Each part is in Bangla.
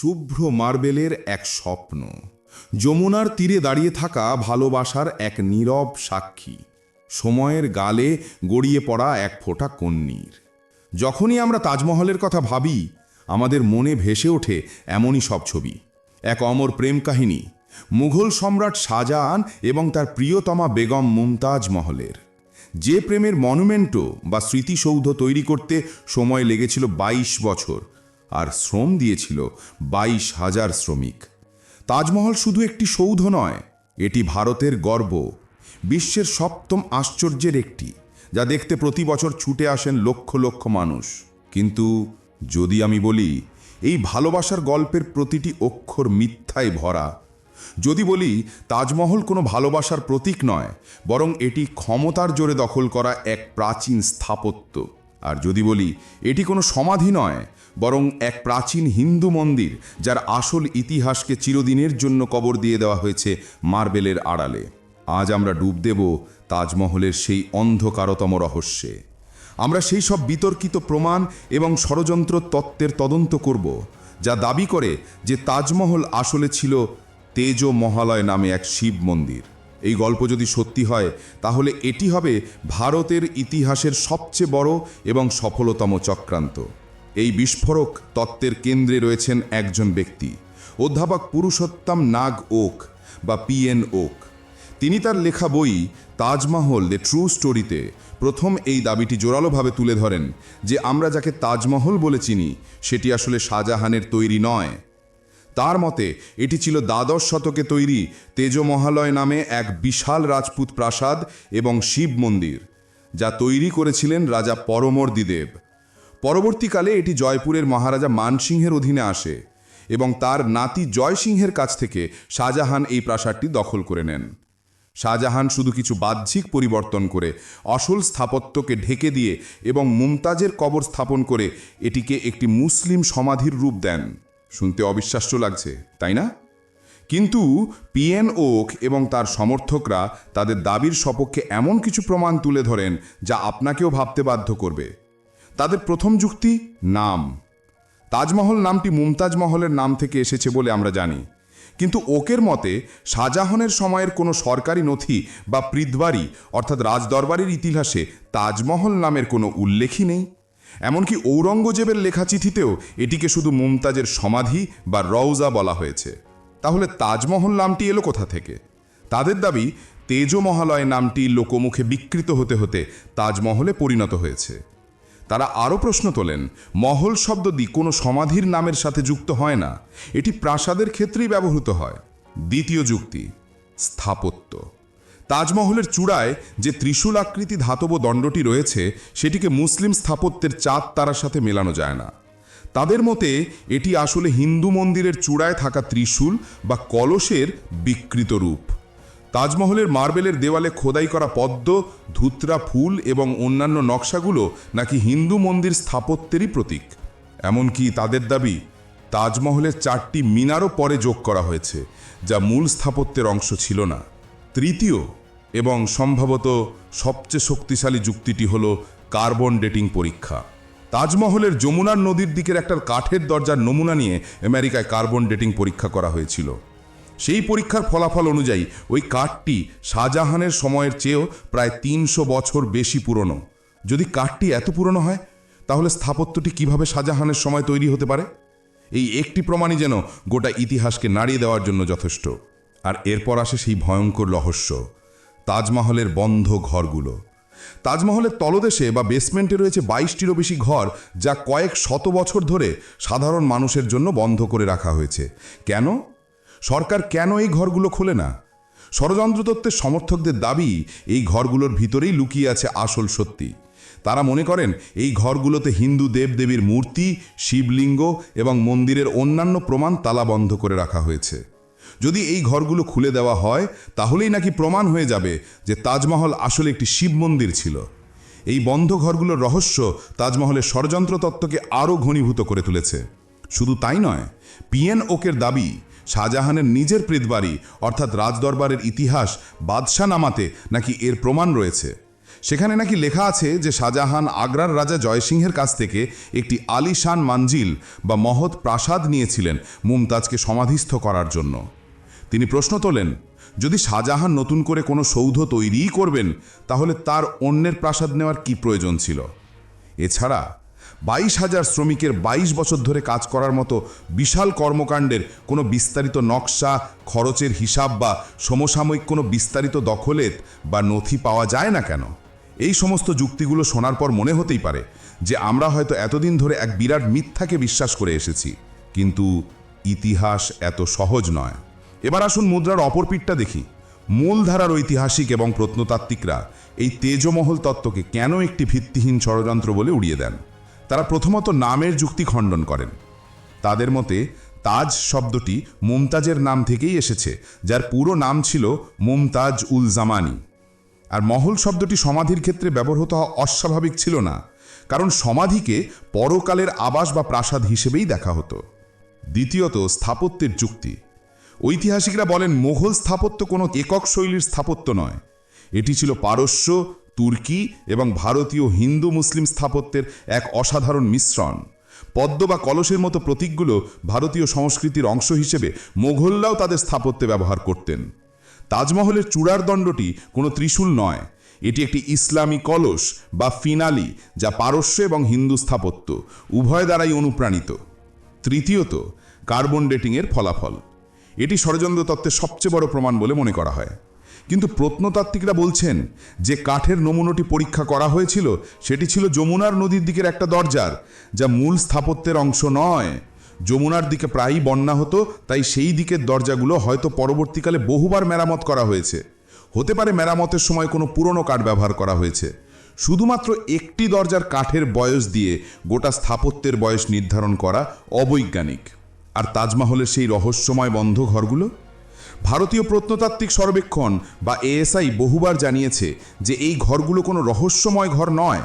শুভ্র মার্বেলের এক স্বপ্ন। যমুনার তীরে দাঁড়িয়ে থাকা ভালোবাসার এক নীরব সাক্ষী। সময়ের গালে গড়িয়ে পড়া এক ফোঁটা কন্নীর। যখনই আমরা তাজমহলের কথা ভাবি, আমাদের মনে ভেসে ওঠে এমনই সব ছবি। এক অমর প্রেম কাহিনী, মুঘল সম্রাট শাহজাহান এবং তার প্রিয়তমা বেগম মুমতাজ মহলের। যে প্রেমের মনুমেন্টও বা স্মৃতিসৌধ তৈরি করতে সময় লেগেছিল ২২ বছর আর শ্রম দিয়েছিল বাইশ হাজার শ্রমিক। তাজমহল শুধু একটি সৌধ নয়, এটি ভারতের গর্ব। বিশ্বের সপ্তম আশ্চর্যের একটি, যা দেখতে প্রতি বছর ছুটে আসেন লক্ষ লক্ষ মানুষ। কিন্তু যদি আমি বলি, এই ভালোবাসার গল্পের প্রতিটি অক্ষর মিথ্যায় ভরা। যদি বলি, তাজমহল কোনো ভালোবাসার প্রতীক নয়, বরং এটি ক্ষমতার জোরে দখল করা এক প্রাচীন স্থাপত্য। আর যদি বলি, এটি কোনো সমাধি নয়, বরং এক প্রাচীন হিন্দু মন্দির, যার আসল ইতিহাসকে চিরদিনের জন্য কবর দিয়ে দেওয়া হয়েছে মার্বেলের আড়ালে। আজ আমরা ডুব দেব তাজমহলের সেই অন্ধকারতম রহস্যে। আমরা সেই সব বিতর্কিত প্রমাণ এবং ষড়যন্ত্র তত্ত্বের তদন্ত করব, যা দাবি করে যে তাজমহল আসলে ছিল তেজ মহালয় নামে এক শিব মন্দির। এই গল্প যদি সত্যি হয়, তাহলে এটি হবে ভারতের ইতিহাসের সবচেয়ে বড় এবং সফলতম চক্রান্ত। এই বিস্ফোরক তত্ত্বের কেন্দ্রে রয়েছেন একজন ব্যক্তি, অধ্যাপক পুরুষোত্তম নাগ ওক বা পিএন ওক। তিনি তার লেখা বই তাজমহল, দ্য ট্রু স্টোরিতে প্রথম এই দাবিটি জোরালোভাবে তুলে ধরেন যে আমরা যাকে তাজমহল বলে চিনি, সেটি আসলে শাহজাহানের তৈরি নয়। তার মতে, এটি ছিল দ্বাদশ শতকে তৈরি তেজমহালয় নামে এক বিশাল রাজপুত প্রাসাদ এবং শিব মন্দির, যা তৈরি করেছিলেন রাজা পরমর্দিদেব। পরবর্তীকালে এটি জয়পুরের মহারাজা মানসিংহের অধীনে আসে এবং তার নাতি জয়সিংহের কাছ থেকে শাহজাহান এই প্রাসাদটি দখল করে নেন। শাহজাহান শুধু কিছু বাহ্যিক পরিবর্তন করে আসল স্থাপত্যকে ঢেকে দিয়ে এবং মুমতাজের কবর স্থাপন করে এটিকে একটি মুসলিম সমাধির রূপ দেন। শুনতে অবিশ্বাস্য লাগছে, তাই না? কিন্তু পিএন ওক এবং তার সমর্থকরা তাদের দাবির সপক্ষে এমন কিছু প্রমাণ তুলে ধরেন যা আপনাকেও ভাবতে বাধ্য করবে। তাদের প্রথম যুক্তি, নাম। তাজমহল নামটি মুমতাজ মহলের নাম থেকে এসেছে বলে আমরা জানি। কিন্তু ওকের মতে, শাহজাহানের সময়ের কোনো সরকারি নথি বা প্রিদবাড়ি অর্থাৎ রাজদরবারের ইতিহাসে তাজমহল নামের কোনো উল্লেখই নেই। এমনকি ঔরঙ্গজেবের লেখা চিঠিতেও এটিকে শুধু মুমতাজের সমাধি বা রওজা বলা হয়েছে। তাহলে তাজমহল নামটি এলো কোথা থেকে? তাদের দাবি, তেজমহালয় নামটি লোকমুখে বিকৃত হতে হতে তাজমহলে পরিণত হয়েছে। তারা আরও প্রশ্ন তোলেন, মহল শব্দটি কোনো সমাধির নামের সাথে যুক্ত হয় না, এটি প্রাসাদের ক্ষেত্রেই ব্যবহৃত হয়। দ্বিতীয় যুক্তি, স্থাপত্য। তাজমহলের চূড়ায় যে ত্রিশূল আকৃতি ধাতব দণ্ডটি রয়েছে, সেটিকে মুসলিম স্থাপত্যের চাঁদ তারার সাথে মেলানো যায় না। তাদের মতে, এটি আসলে হিন্দু মন্দিরের চূড়ায় থাকা ত্রিশূল বা কলসের বিকৃত রূপ। তাজমহলের মার্বেলের দেওয়ালে খোদাই করা পদ্ম, ধুতরা ফুল এবং অন্যান্য নকশাগুলো নাকি হিন্দু মন্দির স্থাপত্যেরই প্রতীক। এমনকি তাদের দাবি, তাজমহলের চারটি মিনারও পরে যোগ করা হয়েছে, যা মূল স্থাপত্যের অংশ ছিল না। তৃতীয় এবং সম্ভবত সবচেয়ে শক্তিশালী যুক্তিটি হল কার্বন ডেটিং পরীক্ষা। তাজমহলের যমুনার নদীর দিকের একটা কাঠের দরজার নমুনা নিয়ে আমেরিকায় কার্বন ডেটিং পরীক্ষা করা হয়েছিল। সেই পরীক্ষার ফলাফল অনুযায়ী ওই কাঠটি শাহজাহানের সময়ের চেয়েও প্রায় তিনশো বছর বেশি পুরনো। যদি কাঠটি এত পুরনো হয়, তাহলে স্থাপত্যটি কীভাবে শাহজাহানের সময় তৈরি হতে পারে? এই একটি প্রমাণই যেন গোটা ইতিহাসকে নাড়িয়ে দেওয়ার জন্য যথেষ্ট। আর এরপর আসে সেই ভয়ঙ্কর রহস্য, তাজমহলের বন্ধ ঘরগুলো। তাজমহলের তলদেশে বা বেসমেন্টে রয়েছে বাইশটিরও বেশি ঘর যা কয়েক শত বছর ধরে সাধারণ মানুষের জন্য বন্ধ করে রাখা হয়েছে। কেন? সরকার কেন এই ঘরগুলো খোলে না? ষড়যন্ত্র তত্ত্বের সমর্থকদের দাবি, এই ঘরগুলোর ভিতরেই লুকিয়ে আছে আসল সত্যি। তারা মনে করেন, এই ঘরগুলোতে হিন্দু দেবদেবীর মূর্তি, শিবলিঙ্গ এবং মন্দিরের অন্যান্য প্রমাণ তালাবন্ধ করে রাখা হয়েছে। যদি এই ঘরগুলো খুলে দেওয়া হয়, তাহলেই নাকি প্রমাণ হয়ে যাবে যে তাজমহল আসলে একটি শিব মন্দির ছিল। এই বন্ধ ঘরগুলোর রহস্য তাজমহলের ষড়যন্ত্র তত্ত্বকে আরও ঘনীভূত করে তুলেছে। শুধু তাই নয়, পিএন ওকের দাবি, শাহজাহানের নিজের প্রেতবাড়ি অর্থাৎ রাজদরবারের ইতিহাস বাদশাহ নামাতে নাকি এর প্রমাণ রয়েছে। সেখানে নাকি লেখা আছে যে শাহজাহান আগ্রার রাজা জয়সিংহের কাছ থেকে একটি আলিশান মানজিল বা মহৎ প্রাসাদ নিয়েছিলেন মুমতাজকে সমাধিস্থ করার জন্য। তিনি প্রশ্ন তোলেন, যদি শাহজাহান নতুন করে কোনো সৌধ তৈরিই করবেন, তাহলে তার অন্যের প্রাসাদ নেওয়ার কি প্রয়োজন ছিল? এছাড়া, বাইশ হাজার শ্রমিকের ২২ বছর ধরে কাজ করার মতো বিশাল কর্মকাণ্ডের কোনো বিস্তারিত নকশা, খরচের হিসাব বা সমসাময়িক কোনো বিস্তারিত দখলেত বা নথি পাওয়া যায় না কেন? এই সমস্ত যুক্তিগুলো শোনার পর মনে হতেই পারে যে আমরা হয়তো এতদিন ধরে এক বিরাট মিথ্যাকে বিশ্বাস করে এসেছি। কিন্তু ইতিহাস এত সহজ নয়। এবার আসুন মুদ্রার অপর পিঠটা দেখি। মূলধারার ঐতিহাসিক এবং প্রত্নতাত্ত্বিকরা এই তেজমহল তত্ত্বকে কেন একটি ভিত্তিহীন ষড়যন্ত্র বলে উড়িয়ে দেন? তারা প্রথমত নামের যুক্তি খণ্ডন করেন। তাদের মতে, তাজ শব্দটি মুমতাজের নাম থেকেই এসেছে, যার পুরো নাম ছিল মুমতাজ উল জামানি। আর মহল শব্দটি সমাধির ক্ষেত্রে ব্যবহৃত হওয়া অস্বাভাবিক ছিল না, কারণ সমাধিকে পরকালের আবাস বা প্রাসাদ হিসেবেই দেখা হতো। দ্বিতীয়ত, স্থাপত্যের যুক্তি। ঐতিহাসিকরা বলেন, মোঘল স্থাপত্য কোনো একক শৈলীর স্থাপত্য নয়। এটি ছিল পারস্য, তুর্কি এবং ভারতীয় হিন্দু মুসলিম স্থাপত্যের এক অসাধারণ মিশ্রণ। পদ্ম বা কলসের মতো প্রতীকগুলো ভারতীয় সংস্কৃতির অংশ হিসেবে মোঘলরাও তাদের স্থাপত্যে ব্যবহার করতেন। তাজমহলের চূড়ার দণ্ডটি কোনো ত্রিশূল নয়, এটি একটি ইসলামী কলস বা ফিনালি যা পারস্য এবং হিন্দু স্থাপত্য, উভয় দ্বারাই অনুপ্রাণিত। তৃতীয়ত, কার্বন ডেটিংয়ের ফলাফল। এটি ষড়যন্ত্র তত্ত্বের সবচেয়ে বড় প্রমাণ বলে মনে করা হয়। কিন্তু প্রত্নতাত্ত্বিকরা বলছেন যে কাঠের নমুনোটি পরীক্ষা করা হয়েছিল, সেটি ছিল যমুনার নদীর দিকের একটা দরজার, যা মূল স্থাপত্যের অংশ নয়। যমুনার দিকে প্রায়ই বন্যা হতো, তাই সেই দিকের দরজাগুলো হয়তো পরবর্তীকালে বহুবার মেরামত করা হয়েছে। হতে পারে মেরামতের সময় কোনো পুরনো কাঠ ব্যবহার করা হয়েছে। শুধুমাত্র একটি দরজার কাঠের বয়স দিয়ে গোটা স্থাপত্যের বয়স নির্ধারণ করা অবৈজ্ঞানিক। আর তাজমহলের সেই রহস্যময় বন্ধ ঘরগুলো? ভারতীয় প্রত্নতাত্ত্বিক সর্বেক্ষণ বা এএসআই বহুবার জানিয়েছে যে এই ঘরগুলো কোনো রহস্যময় ঘর নয়।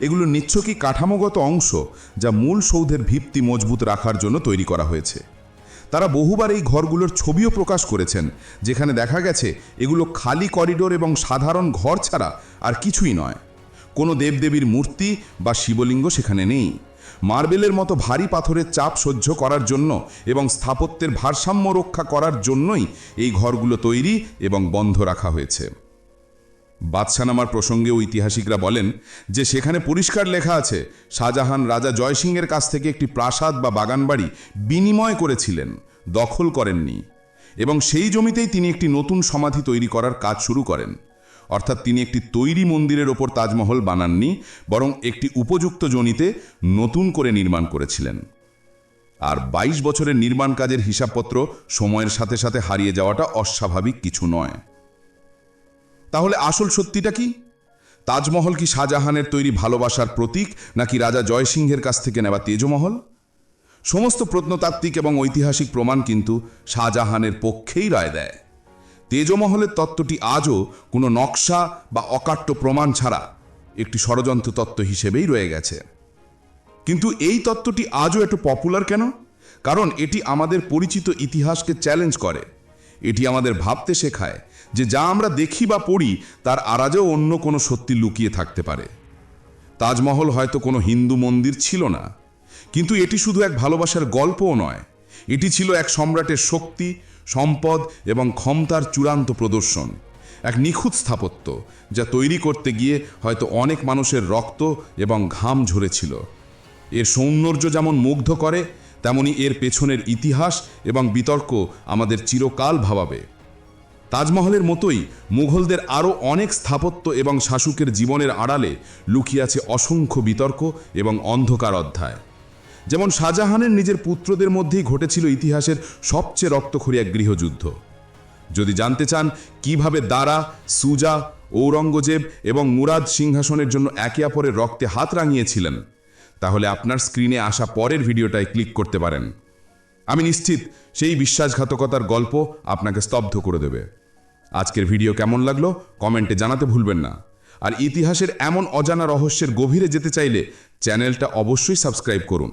এগুলো নিচ্ছকই কাঠামোগত অংশ যা মূল সৌধের ভিত্তি মজবুত রাখার জন্য তৈরি করা হয়েছে। তারা বহুবার এই ঘরগুলোর ছবিও প্রকাশ করেছেন, যেখানে দেখা গেছে এগুলো খালি করিডোর এবং সাধারণ ঘর ছাড়া আর কিছুই নয়। কোনো দেবদেবীর মূর্তি বা শিবলিঙ্গ সেখানে নেই। মার্বেলের মতো ভারী পাথরের চাপ সহ্য করার জন্য এবং স্থাপত্যের ভারসাম্য রক্ষা করার জন্যই এই ঘরগুলো তৈরি এবং বন্ধ রাখা হয়েছে। বাদশানামার প্রসঙ্গে ঐতিহাসিকরা বলেন যে সেখানে পরিষ্কার লেখা আছে, শাহজাহান রাজা জয়সিংহের কাছ থেকে একটি প্রাসাদ বা বাগানবাড়ি বিনিময় করেছিলেন, দখল করেননি এবং সেই জমিতেই তিনি একটি নতুন সমাধি তৈরি করার কাজ শুরু করেন। অর্থাৎ তিনি একটি তৈরি মন্দিরের ওপর তাজমহল বানাননি, বরং একটি উপযুক্ত জনিতে নতুন করে নির্মাণ করেছিলেন। আর ২২ বছরের নির্মাণ কাজের হিসাবপত্র সময়ের সাথে সাথে হারিয়ে যাওয়াটা অস্বাভাবিক কিছু নয়। তাহলে আসল সত্যিটা কি? তাজমহল কি শাহজাহানের তৈরি ভালোবাসার প্রতীক, নাকি রাজা জয়সিংহের কাছ থেকে নেওয়া তেজমহল? সমস্ত প্রত্নতাত্ত্বিক এবং ঐতিহাসিক প্রমাণ কিন্তু শাহজাহানের পক্ষেই রায় দেয়। তেজমহলের তত্ত্বটি আজও কোনো নকশা বা অকাট্য প্রমাণ ছাড়া একটি ষড়যন্ত্র তত্ত্ব হিসেবেই রয়ে গেছে। কিন্তু এই তত্ত্বটি আজও একটু পপুলার কেন? কারণ এটি আমাদের পরিচিত ইতিহাসকে চ্যালেঞ্জ করে। এটি আমাদের ভাবতে শেখায় যে যা আমরা দেখি বা পড়ি, তার আড়াজেও অন্য কোনো সত্যি লুকিয়ে থাকতে পারে। তাজমহল হয়তো কোনো হিন্দু মন্দির ছিল না, কিন্তু এটি শুধু এক ভালোবাসার গল্পও নয়। এটি ছিল এক সম্রাটের শক্তি সম্পদ এবং ক্ষমতার চূড়ান্ত প্রদর্শন। এক নিখুঁত স্থাপত্য যা তৈরি করতে গিয়ে হয়তো অনেক মানুষের রক্ত এবং ঘাম ঝরেছিল। এর সৌন্দর্য যেমন মুগ্ধ করে, তেমনি এর পেছনের ইতিহাস এবং বিতর্ক আমাদের চিরকাল ভাবাবে। তাজমহলের মতোই মুঘলদের আরও অনেক স্থাপত্য এবং শাসকের জীবনের আড়ালে লুকিয়ে আছে অসংখ্য বিতর্ক এবং অন্ধকার অধ্যায়। যেমন শাহজাহানের নিজের পুত্রদের মধ্যেই ঘটেছিল ইতিহাসের সবচেয়ে রক্তক্ষরী এক গৃহযুদ্ধ। যদি জানতে চান কীভাবে দারা, সুজা, ঔরঙ্গজেব এবং মুরাদ সিংহাসনের জন্য একে অপরের রক্তে হাত রাঙিয়েছিলেন, তাহলে আপনার স্ক্রিনে আসা পরের ভিডিওটায় ক্লিক করতে পারেন। আমি নিশ্চিত সেই বিশ্বাসঘাতকতার গল্প আপনাকে স্তব্ধ করে দেবে। আজকের ভিডিও কেমন লাগল কমেন্টে জানাতে ভুলবেন না। আর ইতিহাসের এমন অজানা রহস্যের গভীরে যেতে চাইলে চ্যানেলটা অবশ্যই সাবস্ক্রাইব করুন।